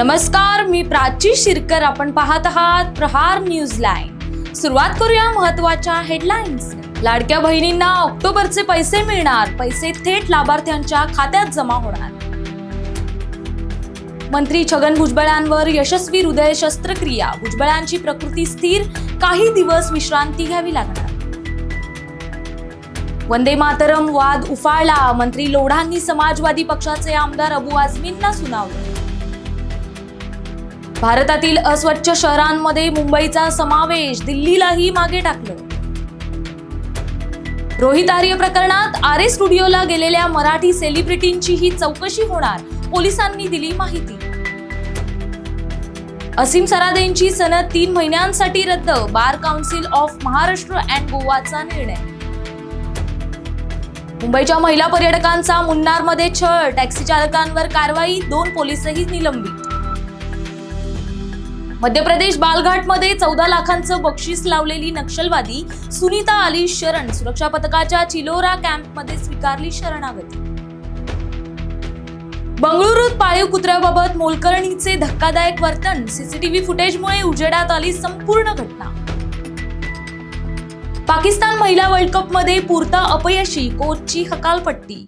नमस्कार मी प्राची शिरकर. आपण पाहत आहात प्रहार न्यूज लाईन. सुरुवात करूया महत्त्वाच्या हेडलाईन्स लाडक्या बहिणींना ऑक्टोबरचे पैसे मिळणार. पैसे थेट लाभार्थ्यांच्या खात्यात जमा होणार. मंत्री छगन भुजबळांवर यशस्वी हृदय शस्त्रक्रिया. भुजबळांची प्रकृती स्थिर. काही दिवस विश्रांती घ्यावी लागणार. वंदे मातरम वाद उफाळला. मंत्री लोढांनी समाजवादी पक्षाचे आमदार अबू आझमींना सुनावलं. भारतातील अस्वच्छ शहरांमध्ये मुंबईचा समावेश दिल्लीलाही मागे टाकलं. रोहित आर्य प्रकरणात आरे स्टुडिओला गेलेल्या मराठी सेलिब्रिटींचीही चौकशी होणार पोलिसांनी दिली माहिती. असीम सरादेंची सनद तीन महिन्यांसाठी रद्द bar council of Maharashtra and गोवाचा निर्णय. मुंबईच्या महिला पर्यटकांचा मुन्नारमध्ये छळ टॅक्सी चालकांवर कारवाई दोन पोलीसही निलंबित. मध्य प्रदेश बालघाटमध्ये चौदा लाखांचं बक्षीस लावलेली नक्षलवादी सुनीता आली शरण सुरक्षा पथकाच्या चिलोरा कॅम्पमध्ये स्वीकारली शरणागती. बंगळुरूत पाळीव कुत्र्याबाबत मोलकरणीचे धक्कादायक वर्तन सीसीटीव्ही फुटेजमुळे उजेडात आली संपूर्ण घटना. पाकिस्तान महिला वर्ल्ड कपमध्ये पुरता अपयशी कोचची हकालपट्टी.